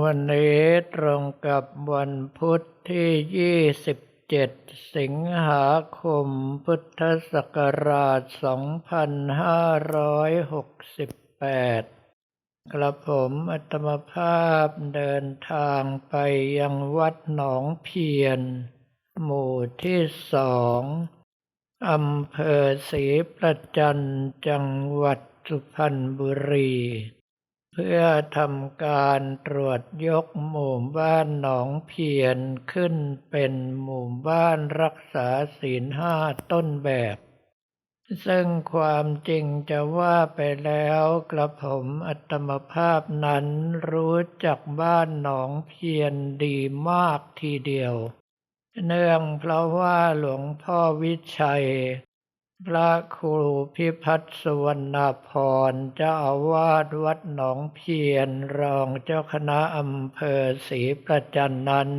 วันนี้ตรงกับวันพุธที่ 27 สิงหาคม พุทธศักราช 2568 กระผมอัตมภาพเดินทางไปยังวัดหนองเพียน หมู่ที่สองอำเภอศรีประจันจังหวัดสุพรรณบุรี เพื่อทำการตรวจยกหมู่บ้านหนองเพียนขึ้นเป็นหมู่บ้านรักษาศีลห้าต้นแบบ ซึ่งความจริงจะว่าไปแล้วกระผมอัตมภาพนั้นรู้จักบ้านหนองเพียนดีมากทีเดียว เนื่องเพราะว่าหลวงพ่อวิชัย พระครูพิพัฒน์สุวรรณพรเจ้าอาวาสวัดหนองเพียนรองเจ้าคณะอำเภอศรีประจันนั้น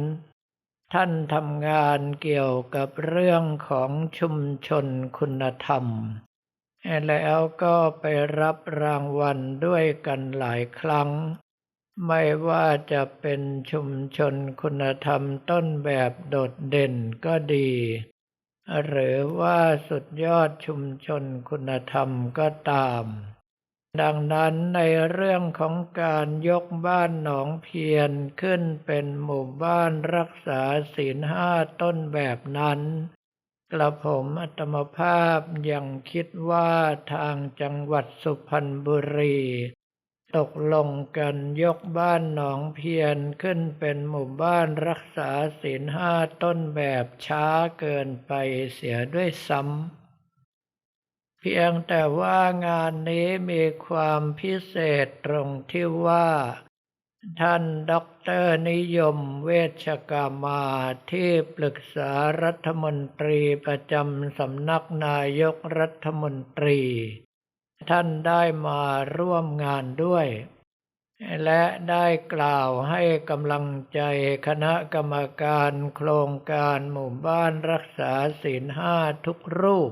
ท่านทำงานเกี่ยวกับเรื่องของชุมชนคุณธรรม แล้วก็ไปรับรางวัลด้วยกันหลายครั้ง ไม่ว่าจะเป็นชุมชนคุณธรรมต้นแบบโดดเด่นก็ดี หรือว่าสุดยอดชุมชนคุณธรรมก็ตาม ดังนั้นในเรื่องของการยกบ้านหนองเพียนขึ้นเป็นหมู่บ้านรักษาศีลห้าต้นแบบนั้น กระผมอัตมภาพยังคิดว่าทางจังหวัดสุพรรณบุรี ตกลงกันยกบ้านหนองเพียนขึ้นเป็นหมู่บ้านรักษาศีลห้าต้นแบบช้าเกินไปเสียด้วยซ้ำ เพียงแต่ว่างานนี้มีความพิเศษตรงที่ว่า ท่านด็อกเตอร์นิยมเวชกามาที่ปรึกษารัฐมนตรีประจำสำนักนายกรัฐมนตรี ท่านได้มาร่วมงานด้วย และได้กล่าวให้กำลังใจคณะกรรมการโครงการหมู่บ้านรักษาศีลห้าทุกรูป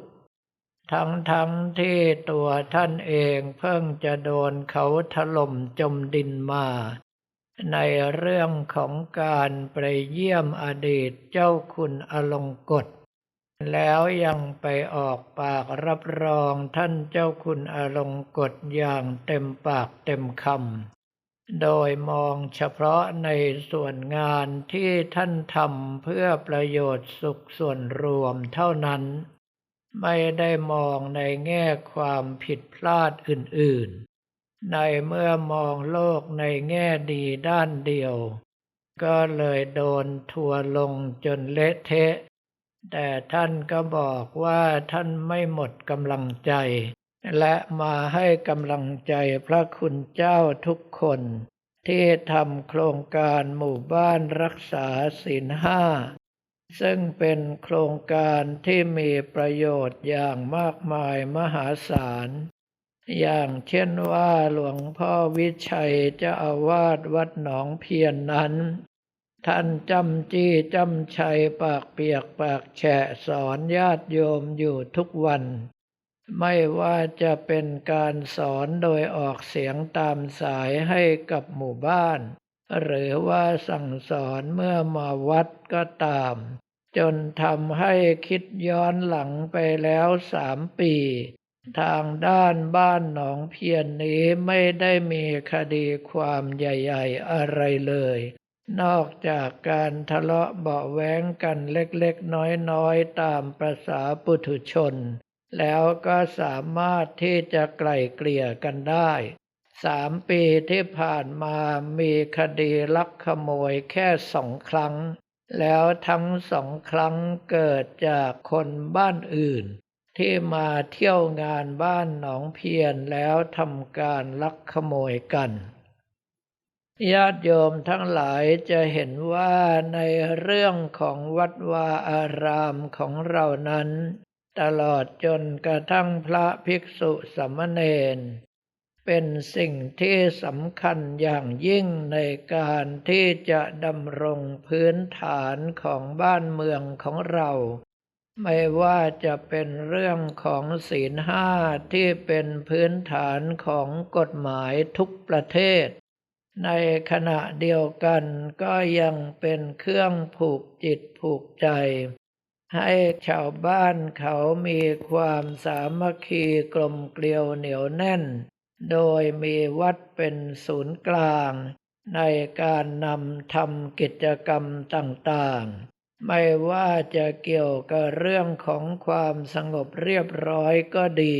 ทั้งทั้งที่ตัวท่านเองเพิ่งจะโดนเขาถล่มจมดินมา ในเรื่องของการไปเยี่ยมอดีตเจ้าคุณอลงกฎ แล้วยังไปออกปากรับรองท่านเจ้าคุณอลงกฎอย่างเต็มปากเต็มคำ โดยมองเฉพาะในส่วนงานที่ท่านทำเพื่อประโยชน์สุขส่วนรวมเท่านั้น ไม่ได้มองในแง่ความผิดพลาดอื่นๆ ในเมื่อมองโลกในแง่ดีด้านเดียว ก็เลยโดนทัวลงจนเละเทะ แต่ท่านก็บอกว่าท่านไม่หมดกำลังใจ และมาให้กำลังใจพระคุณเจ้าทุกคน ที่ทำโครงการหมู่บ้านรักษาศีลห้า ซึ่งเป็นโครงการที่มีประโยชน์อย่างมากมายมหาศาล อย่างเช่นว่าหลวงพ่อวิชัยเจ้าอาวาสวัดหนองเพียนนั้น ท่านจำจี้จำชัยปากเปียกปากแฉะสอนญาติโยมอยู่ทุกวัน ไม่ว่าจะเป็นการสอนโดยออกเสียงตามสายให้กับหมู่บ้าน หรือว่าสั่งสอนเมื่อมาวัดก็ตาม จนทำให้คิดย้อนหลังไปแล้วสามปี ทางด้านบ้านหนองเพียนนี้ไม่ได้มีคดีความใหญ่ ๆอะไรเลย นอกจากการทะเลาะเบาะแว้งกันเล็กๆ น้อยๆ ตามประษาปุถุชน แล้วก็สามารถที่จะไกล่เกลี่ยกันได้สามปีที่ผ่านมามีคดีลักขโมยแค่สองครั้ง แล้วทั้งสองครั้งเกิดจากคนบ้านอื่น ที่มาเที่ยวงานบ้านหนองเพียนแล้วทำการลักขโมยกัน ญาติโยมทั้งหลายจะเห็นว่าในเรื่องของวัดวาอารามของเรานั้น ตลอดจนกระทั่งพระภิกษุสามเณรเป็นสิ่งที่สำคัญอย่างยิ่งในการที่จะดำรงพื้นฐานของบ้านเมืองของเรา ไม่ว่าจะเป็นเรื่องของศีลห้าที่เป็นพื้นฐานของกฎหมายทุกประเทศ ในขณะเดียวกันก็ยังเป็นเครื่องผูกจิตผูกใจ ให้ชาวบ้านเขามีความสามัคคีกลมเกลียวเหนียวแน่น โดยมีวัดเป็นศูนย์กลาง ในการนำทำกิจกรรมต่างๆ ไม่ว่าจะเกี่ยวกับเรื่องของความสงบเรียบร้อยก็ดี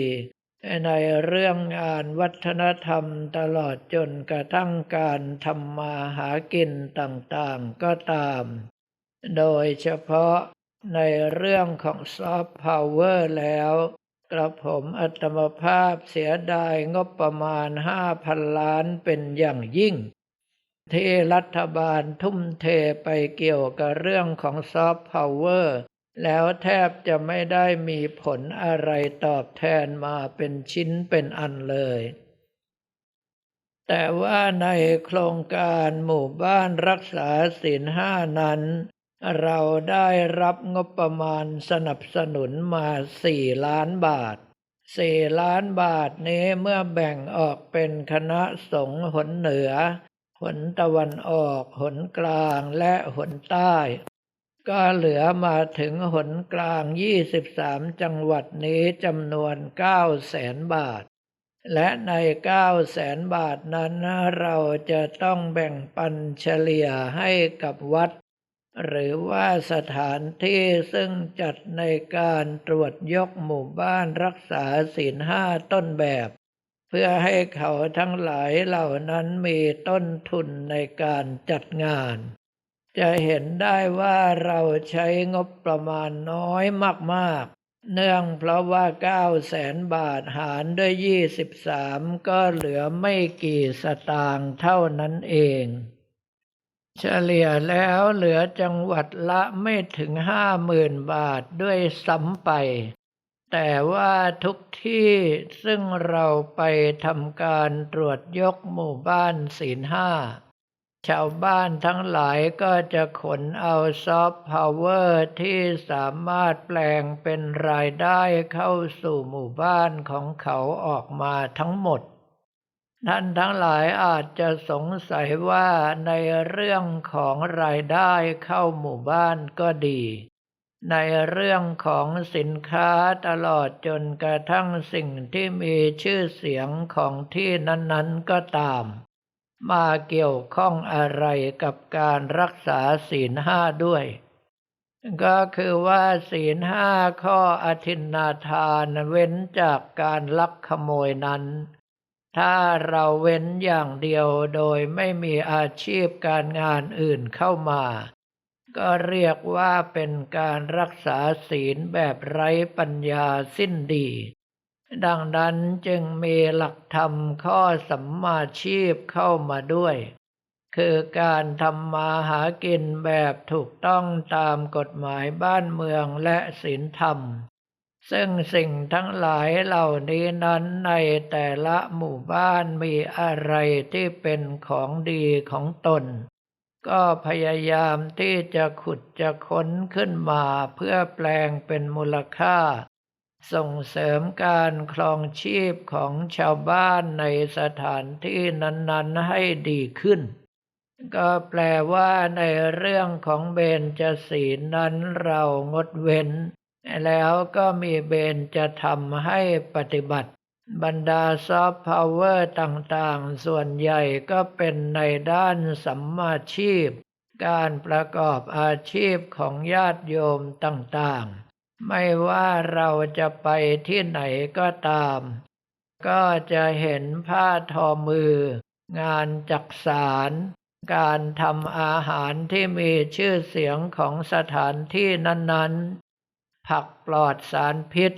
ในเรื่องงานวัฒนธรรมตลอดจนกระทั่งการทำมาหากินต่างๆก็ตาม โดยเฉพาะในเรื่องของซอฟต์พาวเวอร์แล้ว กระผมอัตมภาพเสียดายงบประมาณ 5,000 ล้านเป็นอย่างยิ่ง ที่รัฐบาลทุ่มเทไปเกี่ยวกับเรื่องของซอฟต์พาวเวอร์ แล้วแทบจะไม่ได้มีผลอะไรตอบแทนมาเป็นชิ้นเป็นอันเลย แต่ว่าในโครงการหมู่บ้านรักษาศีลห้านั้น เราได้รับงบประมาณสนับสนุนมาสี่ล้านบาทสี่ล้านบาทนี้เมื่อแบ่งออกเป็นคณะสงฆ์หนเหนือ หนตะวันออก หนกลางและหนใต้ ก็เหลือมาถึงหนกลาง 23 จังหวัดนี้จำนวน 9 แสนบาท และใน 9 แสนบาทนั้นเราจะต้องแบ่งปันเฉลี่ยให้กับวัด หรือว่าสถานที่ซึ่งจัดในการตรวจยกหมู่บ้านรักษาศีลห้าต้นแบบ เพื่อให้เขาทั้งหลายเหล่านั้นมีต้นทุนในการจัดงาน จะเห็นได้ว่าเราใช้งบประมาณน้อยมากๆ เนื่องเพราะว่า9แสนบาทหารด้วย 23 ก็เหลือไม่กี่สตางค์เท่านั้นเอง เฉลี่ยแล้วเหลือจังหวัดละไม่ถึงห้าหมื่นบาทด้วยซ้ำไป แต่ว่าทุกที่ซึ่งเราไปทำการตรวจยกหมู่บ้านศีลห้า ชาวบ้านทั้งหลายก็จะขนเอาซอฟต์พาวเวอร์ที่สามารถแปลงเป็นรายได้เข้าสู่หมู่บ้านของเขาออกมาทั้งหมด ท่านทั้งหลายอาจจะสงสัยว่าในเรื่องของรายได้เข้าหมู่บ้านก็ดี ในเรื่องของสินค้าตลอดจนกระทั่งสิ่งที่มีชื่อเสียงของที่นั้นๆก็ตาม มาเกี่ยวข้องอะไรกับการรักษาศีลห้าด้วย ก็คือว่าศีลห้าข้ออธินาทานเว้นจากการลักขโมยนั้น ถ้าเราเว้นอย่างเดียวโดยไม่มีอาชีพการงานอื่นเข้ามา ก็เรียกว่าเป็นการรักษาศีลแบบไร้ปัญญาสิ้นดี ดังนั้นจึงมีหลักธรรมข้อสัมมาชีพเข้ามาด้วย คือการทำมาหากินแบบถูกต้องตามกฎหมายบ้านเมืองและศีลธรรม ซึ่งสิ่งทั้งหลายเหล่านี้นั้นในแต่ละหมู่บ้านมีอะไรที่เป็นของดีของตน ก็พยายามที่จะขุดจะค้นขึ้นมาเพื่อแปลงเป็นมูลค่า ส่งเสริมการครองชีพของชาวบ้านในสถานที่นั้น ๆ ให้ดีขึ้น ก็แปลว่าในเรื่องของเบญจศีลนั้นเรางดเว้น แล้วก็มีเบญจะทำให้ปฏิบัติ บรรดาซอฟต์พาวเวอร์ต่างๆ ส่วนใหญ่ก็เป็นในด้านสัมมาชีพ การประกอบอาชีพของญาติโยมต่างๆ ไม่ว่าเราจะไปที่ไหนก็ตาม ก็จะเห็นผ้าทอมือ งานจักสาร การทำอาหารที่มีชื่อเสียงของสถานที่นั้นๆ ผักปลอดสารพิษ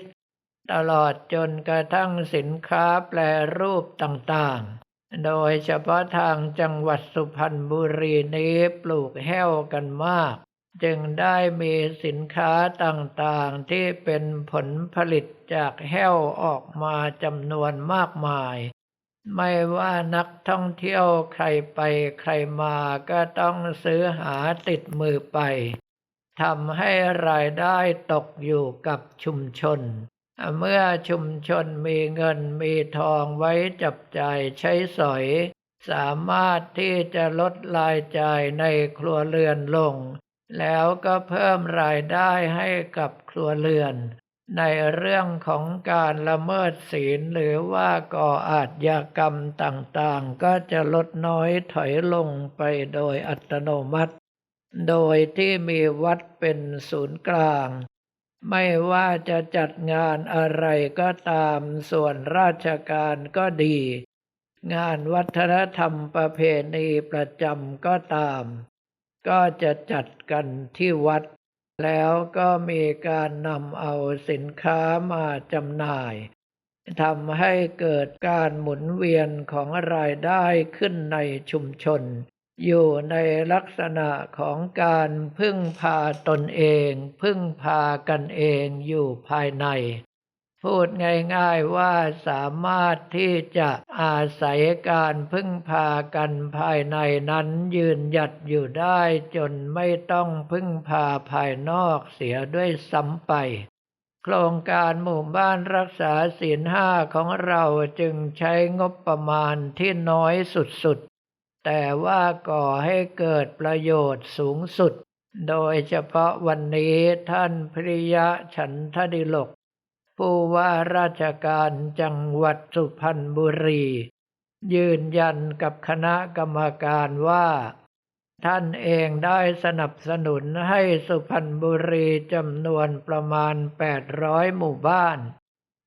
ตลอดจนกระทั่งสินค้าแปลรูปต่างๆ โดยเฉพาะทางจังหวัดสุพรรณบุรีนี้ปลูกแห้วกันมาก จึงได้มีสินค้าต่างๆที่เป็นผลผลิตจากแห้วออกมาจำนวนมากมาย ไม่ว่านักท่องเที่ยวใครไปใครมาก็ต้องซื้อหาติดมือไปทำให้รายได้ตกอยู่กับชุมชน เมื่อชุมชนมีเงินมีทองไว้จับจ่ายใช้สอย สามารถที่จะลดรายจ่ายในครัวเรือนลง แล้วก็เพิ่มรายได้ให้กับครัวเรือน ในเรื่องของการละเมิดศีลหรือว่าก่ออาชญากรรมต่างๆ ก็จะลดน้อยถอยลงไปโดยอัตโนมัติ โดยที่มีวัดเป็นศูนย์กลาง ไม่ว่าจะจัดงานอะไรก็ตามส่วนราชการก็ดี งานวัฒนธรรมประเพณีประจำก็ตาม ก็จะจัดกันที่วัด แล้วก็มีการนำเอาสินค้ามาจำหน่ายทำให้เกิดการหมุนเวียนของรายได้ขึ้นในชุมชน อยู่ในลักษณะของการพึ่งพาตนเอง พึ่งพากันเองอยู่ภายใน พูดง่ายๆว่าสามารถที่จะอาศัยการพึ่งพากันภายในนั้นยืนหยัดอยู่ได้จนไม่ต้องพึ่งพาภายนอกเสียด้วยซ้ำไป โครงการหมู่บ้านรักษาศีลห้าของเราจึงใช้งบประมาณที่น้อยสุดๆ แต่ว่าก่อให้เกิดประโยชน์สูงสุด โดยเฉพาะวันนี้ท่านพริยะฉันทดิลก ผู้ว่าราชการจังหวัดสุพรรณบุรี ยืนยันกับคณะกรรมการว่า ท่านเองได้สนับสนุนให้สุพรรณบุรีจำนวนประมาณ 800 หมู่บ้าน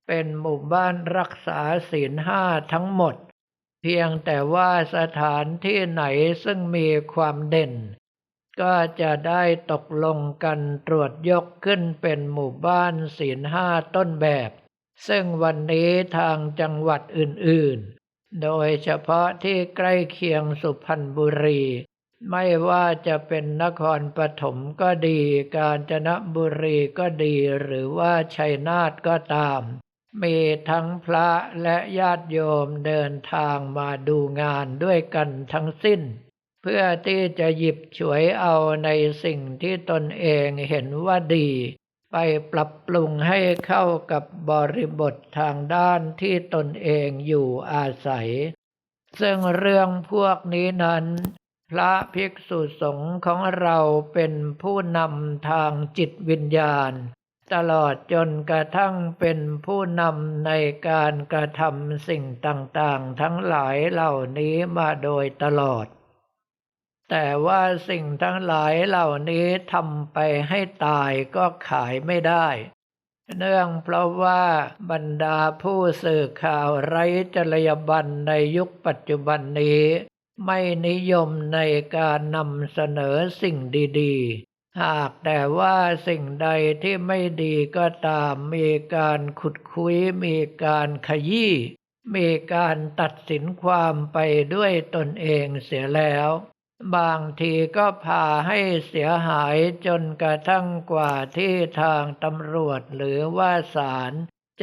เป็นหมู่บ้านรักษาศีลห้าทั้งหมด เพียงแต่ว่าสถานที่ไหนซึ่งมีความเด่น ก็จะได้ตกลงกันตรวจยกขึ้นเป็นหมู่บ้านศีลห้าต้นแบบ ซึ่งวันนี้ทางจังหวัดอื่นๆ โดยเฉพาะที่ใกล้เคียงสุพรรณบุรี ไม่ว่าจะเป็นนครปฐมก็ดี กาญจนบุรีก็ดีหรือว่าชัยนาทก็ตาม มีทั้งพระและญาติโยมเดินทางมาดูงานด้วยกันทั้งสิ้น เพื่อที่จะหยิบฉวยเอาในสิ่งที่ตนเองเห็นว่าดี ไปปรับปรุงให้เข้ากับบริบททางด้านที่ตนเองอยู่อาศัย ซึ่งเรื่องพวกนี้นั้น พระภิกษุสงฆ์ของเราเป็นผู้นำทางจิตวิญญาณตลอดจนกระทั่งเป็นผู้นำในการกระทำสิ่งต่างๆ ทั้งหลายเหล่านี้มาโดยตลอด แต่ว่าสิ่งทั้งหลายเหล่านี้ทำไปให้ตายก็ขายไม่ได้ เนื่องเพราะว่าบรรดาผู้สื่อข่าวไร้จริยบันในยุคปัจจุบันนี้ ไม่นิยมในการนำเสนอสิ่งดีๆ หากแต่ว่าสิ่งใดที่ไม่ดีก็ตามมีการขุดคุยมีการขยี้มีการตัดสินความไปด้วยตนเองเสียแล้ว บางทีก็พาให้เสียหายจนกระทั่งกว่าที่ทางตำรวจหรือว่าศาล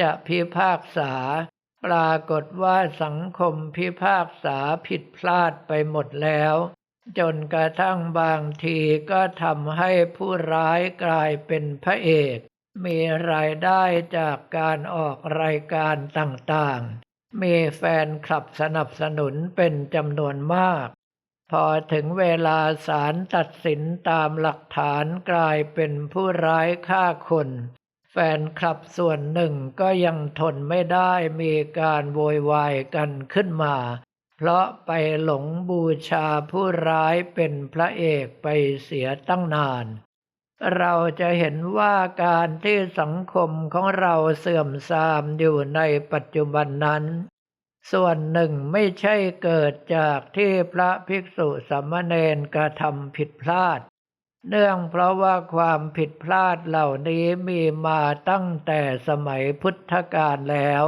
จะพิพากษา ปรากฏว่าสังคมพิพากษาผิดพลาดไปหมดแล้ว จนกระทั่งบางทีก็ทำให้ผู้ร้ายกลายเป็นพระเอก มีรายได้จากการออกรายการต่างๆ มีแฟนคลับสนับสนุนเป็นจำนวนมาก พอถึงเวลาศาลตัดสินตามหลักฐานกลายเป็นผู้ร้ายฆ่าคน แฟนคลับส่วนหนึ่งก็ยังทนไม่ได้มีการโวยวายกันขึ้นมา เพราะไปหลงบูชาผู้ร้ายเป็นพระเอกไปเสียตั้งนาน เราจะเห็นว่าการที่สังคมของเราเสื่อมทรามอยู่ในปัจจุบันนั้น ส่วนหนึ่งไม่ใช่เกิดจากที่พระภิกษุสามเณรกระทำผิดพลาด เนื่องเพราะว่าความผิดพลาดเหล่านี้มีมาตั้งแต่สมัยพุทธกาลแล้ว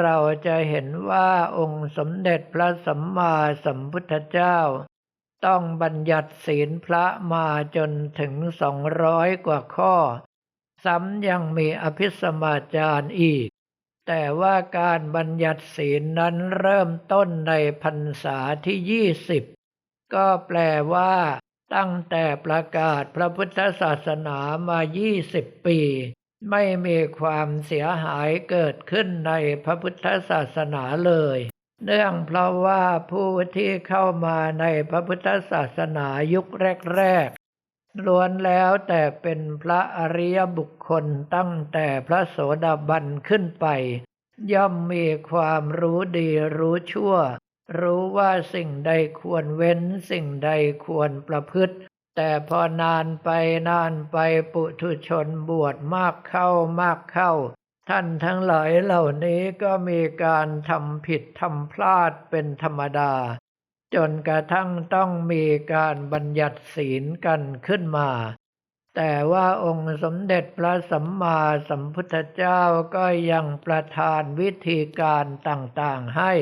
เราจะเห็นว่าองค์สมเด็จพระสัมมาสัมพุทธเจ้า ต้องบัญญัติศีลพระมาจนถึงสองร้อยกว่าข้อ ซ้ำยังมีอภิสมาจารอีก แต่ว่าการบัญญัติศีลนั้นเริ่มต้นในพรรษาที่ยี่สิบก็แปลว่า ตั้งแต่ประกาศพระพุทธศาสนามายี่สิบปี ไม่มีความเสียหายเกิดขึ้นในพระพุทธศาสนาเลย เนื่องเพราะว่าผู้ที่เข้ามาในพระพุทธศาสนายุคแรก ล้วนแล้วแต่เป็นพระอริยบุคคลตั้งแต่พระโสดาบันขึ้นไป ย่อมมีความรู้ดีรู้ชั่ว รู้ว่าสิ่งใดควรเว้นสิ่งใดควรประพฤติ แต่พอนานไปนานไปปุถุชนบวชมากเข้ามากเข้า ท่านทั้งหลายเหล่านี้ก็มีการทำผิดทำพลาดเป็นธรรมดา จนกระทั่งต้องมีการบัญญัติศีลกันขึ้นมา แต่ว่าองค์สมเด็จพระสัมมาสัมพุทธเจ้าก็ยังประทานวิธีการต่างๆให้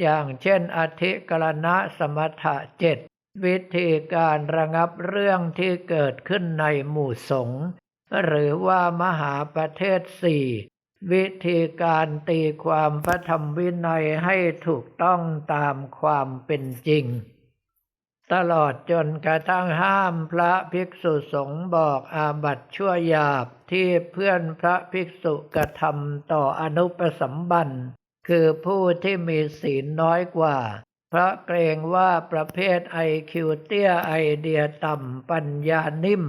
อย่างเช่นอธิกรณะสมถะเจ็ดวิธีการระงับเรื่องที่เกิดขึ้นในหมู่สงฆ์หรือว่ามหาประเทศสี่ วิธีการตีความพระธรรมวินัยให้ถูกต้องตามความเป็นจริง ตลอดจนกระทั่งห้ามพระภิกษุสงฆ์บอกอาบัติชั่วหยาบที่เพื่อนพระภิกษุกระทำต่ออนุปสัมบันคือผู้ที่มีศีลน้อยกว่า เพราะเกรงว่าประเภทไอคิวเตียไอเดียต่ำปัญญานิ่ม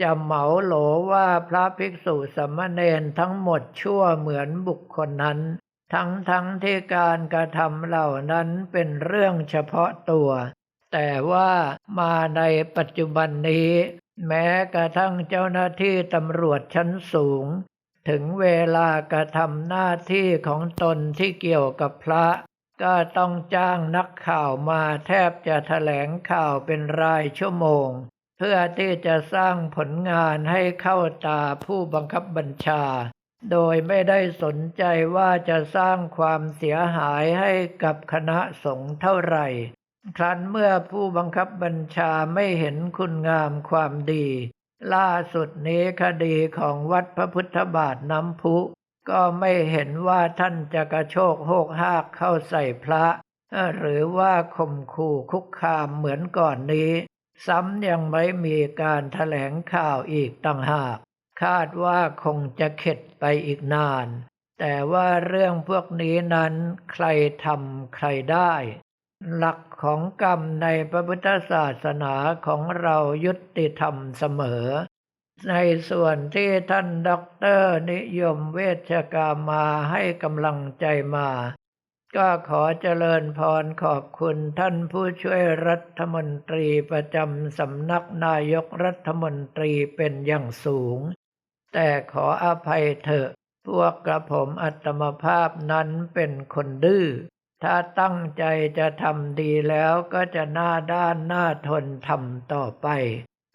จะเหมาโหลว่าพระภิกษุสามเณรทั้งหมดชั่วเหมือนบุคคลนั้น ทั้งทั้งที่การกระทำเหล่านั้นเป็นเรื่องเฉพาะตัว แต่ว่ามาในปัจจุบันนี้ แม้กระทั่งเจ้าหน้าที่ตำรวจชั้นสูง ถึงเวลากระทำหน้าที่ของตนที่เกี่ยวกับพระ ก็ต้องจ้างนักข่าวมาแทบจะแถลงข่าวเป็นรายชั่วโมง เพื่อที่จะสร้างผลงานให้เข้าตาผู้บังคับบัญชา โดยไม่ได้สนใจว่าจะสร้างความเสียหายให้กับคณะสงฆ์เท่าไหร่ ครั้นเมื่อผู้บังคับบัญชาไม่เห็นคุณงามความดี ล่าสุดนี้คดีของวัดพระพุทธบาทน้ำพุ ก็ไม่เห็นว่าท่านจะกระโชกโหกหากเข้าใส่พระ หรือว่าข่มขู่คุกคามเหมือนก่อนนี้ ซ้ำยังไม่มีการแถลงข่าวอีกต่างหาก คาดว่าคงจะเข็ดไปอีกนาน แต่ว่าเรื่องพวกนี้นั้นใครทำใครได้ หลักของกรรมในพระพุทธศาสนาของเรายุติธรรมเสมอ ในส่วนที่ท่านด็อกเตอร์นิยมเวชกามาให้กำลังใจมา ก็ขอเจริญพรขอบคุณท่านผู้ช่วยรัฐมนตรีประจำสำนักนายกรัฐมนตรีเป็นอย่างสูง แต่ขออภัยเถอะ พวกกระผมอัตมภาพนั้นเป็นคนดื้อ ถ้าตั้งใจจะทำดีแล้วก็จะหน้าด้านหน้าทนทำต่อไป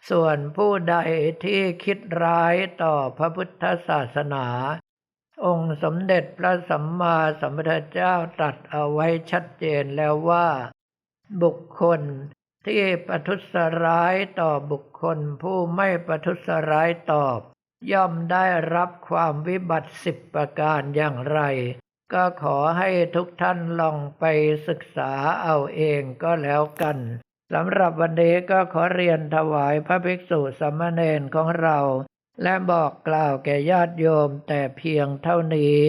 ส่วนผู้ใดที่คิดร้ายต่อพระพุทธศาสนา องค์สมเด็จพระสัมมาสัมพุทธเจ้าตรัสเอาไว้ชัดเจนแล้วว่า บุคคลที่ประทุษร้ายต่อบุคคลผู้ไม่ประทุษร้ายตอบ ย่อมได้รับความวิบัติสิบประการอย่างไร ก็ขอให้ทุกท่านลองไปศึกษาเอาเองก็แล้วกันสำหรับวันนี้ก็ขอเรียนถวายพระภิกษุสามเณรของเรา และบอกกล่าวแก่ญาติโยมแต่เพียงเท่านี้